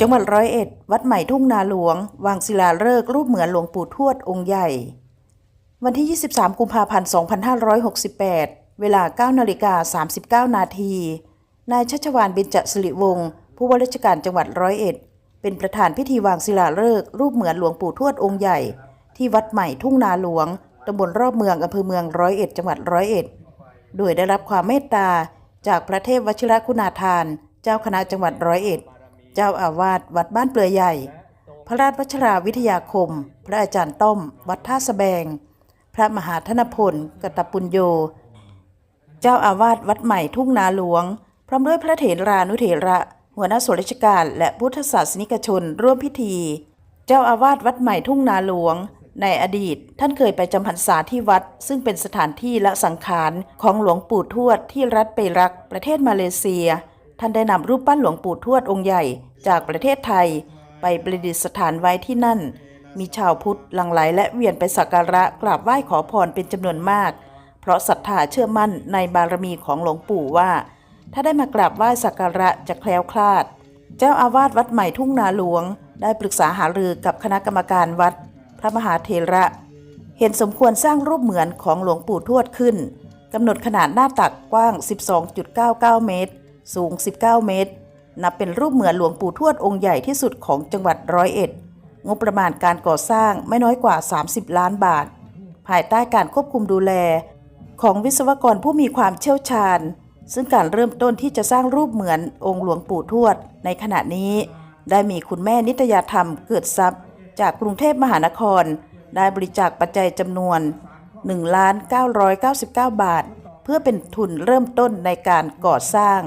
จังหวัดร้อยเอ็ด วัดใหม่ทุ่งนาหลวง วางศิลาฤกษ์รูปเหมือนหลวงปู่ทวดองค์ใหญ่ วันที่ 23 กุมภาพันธ์ 2568 เวลา 9 นาฬิกา 39 นาที นายชัชวานเบญจสิริวงศ์ผู้ว่าราชการจังหวัดร้อยเอ็ด เป็นประธานพิธีวางศิลาฤกษ์รูปเหมือนหลวงปู่ทวดองค์ใหญ่ ที่วัดใหม่ทุ่งนาหลวงตำบลรอบเมืองอำเภอเมืองร้อยเอ็ด จังหวัดร้อยเอ็ด โดยได้รับความเมตตาจากพระเทพวชิรคุณาทาน เจ้าคณะจังหวัดร้อยเอ็ด เจ้าอาวาสวัดบ้านเปลือยใหญ่ พระราชวัชราวิทยาคม พระอาจารย์ต้อม วัดท่าสะแบง พระมหาธนพลกตปุญโย เจ้าอาวาสวัดใหม่ทุ่งนาหลวง พร้อมด้วยพระเถรานุเถระ หัวหน้าส่วนราชการ และพุทธศาสนิกชนร่วมพิธี เจ้าอาวาสวัดใหม่ทุ่งนาหลวง ในอดีต ท่านเคยไปจำพรรษาที่วัด ซึ่งเป็นสถานที่ละสังขารของหลวงปู่ทวดที่รัฐเปรัก ประเทศมาเลเซีย ท่านได้นำรูปปั้นหลวงปู่ทวดองค์ใหญ่จากประเทศไทย ไปประดิษฐานไว้ที่นั่น มีชาวพุทธหลั่งไหลและเวียนไปสักการะกราบไหว้ขอพรเป็นจำนวนมาก เพราะศรัทธาเชื่อมั่นในบารมีของหลวงปู่ว่า ถ้าได้มากราบไหว้สักการะจะแคล้วคลาด เจ้าอาวาสวัดใหม่ทุ่งนาหลวง ได้ปรึกษาหารือกับคณะกรรมการวัด พระมหาเถระ เห็นสมควรสร้างรูปเหมือนของหลวงปู่ทวดขึ้นกำหนดขนาดหน้าตักกว้าง 12.99 เมตร สูง 19 เมตร นับเป็นรูปเหมือนหลวงปู่ทวดองค์ใหญ่ที่สุดของจังหวัดร้อยเอ็ด งบประมาณการก่อสร้างไม่น้อยกว่า 30 ล้านบาท ภายใต้การควบคุมดูแล ของวิศวกรผู้มีความเชี่ยวชาญ ซึ่งการเริ่มต้นที่จะสร้างรูปเหมือนองค์หลวงปู่ทวด ในขณะนี้ ได้มีคุณแม่นิตยธรรมเกิดทรัพย์ จากกรุงเทพมหานคร ได้บริจาคปัจจัยจำนวน 1 999 บาท เพื่อเป็นทุนเริ่มต้นในการก่อสร้าง